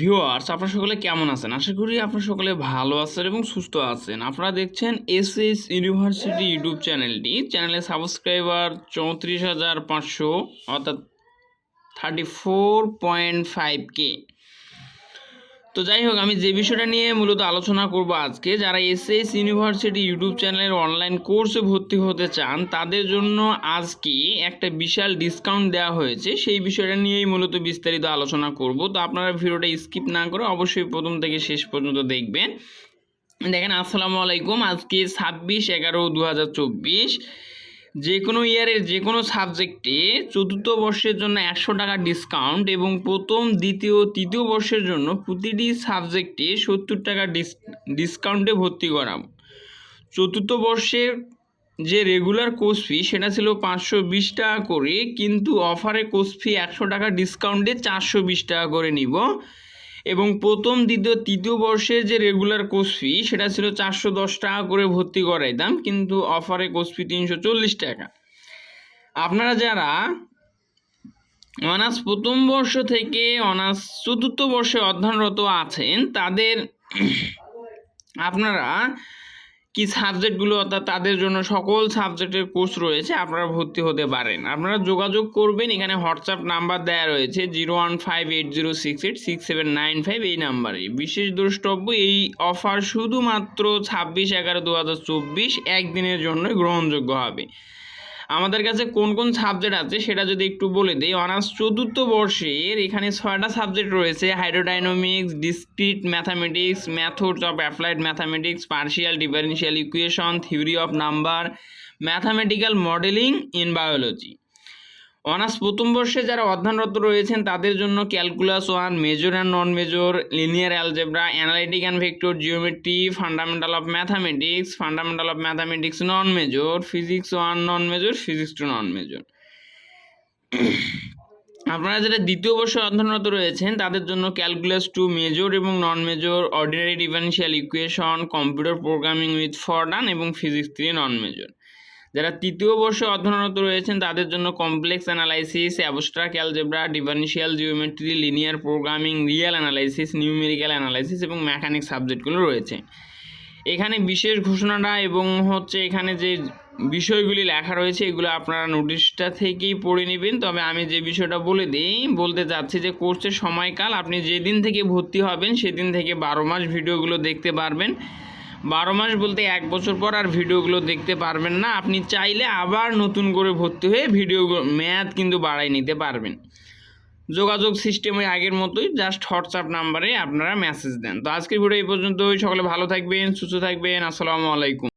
Viewers আপনারা সকলে কেমন আছেন? আশা করি আপনারা সকলে ভালো আছেন এবং সুস্থ আছেন। আপনারা দেখছেন এস এস ইউনিভার্সিটি ইউটিউব চ্যানেলটি চ্যানেলের সাবস্ক্রাইবার চৌত্রিশ হাজার পাঁচশো, অর্থাৎ thirty four point five K তো যাই হোক, আমি যে বিষয়টা নিয়ে মূলত আলোচনা করব আজকে, যারা এস এস ইউনিভার্সিটি ইউটিউব চ্যানেলের অনলাইন কোর্সে ভর্তি হতে চান, তাদের জন্য আজকে একটা বিশাল ডিসকাউন্ট দেওয়া হয়েছে। সেই বিষয়টা নিয়েই মূলত বিস্তারিত আলোচনা করব। তো আপনারা ভিডিওটা স্কিপ না করে অবশ্যই প্রথম থেকে শেষ পর্যন্ত দেখবেন। দেখেন, আসসালামু আলাইকুম। আজকে ছাব্বিশ এগারো দু হাজার চব্বিশ। যে কোনো ইয়ারের যে কোনো সাবজেক্টে চতুর্থ বর্ষের জন্য একশো টাকা ডিসকাউন্ট এবং প্রথম, দ্বিতীয়, তৃতীয় বর্ষের জন্য প্রতিটি সাবজেক্টে সত্তর টাকা ডিস ডিসকাউন্টে ভর্তি করাবো চতুর্থ বর্ষের যে রেগুলার কোর্স ফি সেটা ছিল পাঁচশো বিশ টাকা করে, কিন্তু অফারে কোর্স ফি একশো টাকা ডিসকাউন্টে চারশো বিশ টাকা করে নিব। এবং প্রথম, দ্বিতীয়, তৃতীয় বর্ষের যে রেগুলার কোর্স ফি সেটা ছিল চারশো দশ টাকা করে ভর্তি করাই দাম, কিন্তু অফারে কোর্স ফি তিনশো চল্লিশ টাকা। আপনারা যারা অনার্স প্রথম বর্ষ থেকে অনার্স চতুর্থ বর্ষে অধ্যয়নরত আছেন, তাদের আপনারা কি সাবজেক্টগুলো অর্থাৎ তাদের জন্য সকল সাবজেক্টের কোর্স রয়েছে, আপনারা ভর্তি হতে পারেন। আপনারা যোগাযোগ করবেন, এখানে হোয়াটসঅ্যাপ নাম্বার দেওয়া রয়েছে zero one five eight zero six eight six seven nine five এই নাম্বারে বিশেষ দ্রষ্টব্য, এই অফার শুধুমাত্র ছাব্বিশ এগারো দু হাজার চব্বিশ একদিনের জন্যই গ্রহণযোগ্য হবে। আমাদের কাছে কোন কোন সাবজেক্ট আছে সেটা যদি একটু বলে দিই। অনার্স চতুর্থ বর্ষের এখানে ছয়টা সাবজেক্ট রয়েছে। Hydrodynamics discrete mathematics methods of applied mathematics partial differential equation theory of number mathematical modelling in biology honours প্রথম বর্ষে যারা অধ্যয়নরত রয়েছেন, তাদের জন্য calculus one major and non major, linear algebra analytic and vector geometry, fundamental of mathematics, fundamental of mathematics non major, physics one non major, physics two non major. আপনারা যারা দ্বিতীয় বর্ষে অধ্যয়নরত রয়েছেন, তাদের জন্য ক্যালকুলাস টু মেজর এবং non major, ordinary differential equation, computer programming with Fortran এবং ফিজিক্স থ্রি নন মেজর। যারা তৃতীয় বর্ষে অধ্যয়নরত রয়েছেন, তাদের জন্য complex analysis abstract algebra differential geometry linear programming real analysis numerical analysis এবং মেকানিক সাবজেক্টগুলো রয়েছে। এখানে বিশেষ ঘোষণাটা এবং হচ্ছে এখানে যে বিষয়গুলি লেখা রয়েছে, এগুলো আপনারা নোটিশটা থেকেই পড়ে নেবেন। তবে আমি যে বিষয়টা বলে দিই, বলতে চাচ্ছি যে কোর্সের সময়কাল, আপনি যেদিন থেকে ভর্তি হবেন, সেদিন থেকে বারো মাস ভিডিওগুলো দেখতে পারবেন। বারো মাস বলতে এক বছর পর আর ভিডিওগুলো দেখতে পারবেন না। আপনি চাইলে আবার নতুন করে ভর্তি হয়ে ভিডিও মেয়াদ কিন্তু বাড়াই নিতে পারবেন। যোগাযোগ সিস্টেমে আগের মতোই জাস্ট হোয়াটসঅ্যাপ নাম্বারে আপনারা মেসেজ দেন। তো আজকের ভিডিও এই পর্যন্তই। সকলে ভালো থাকবেন, সুস্থ থাকবেন। আসসালামু আলাইকুম।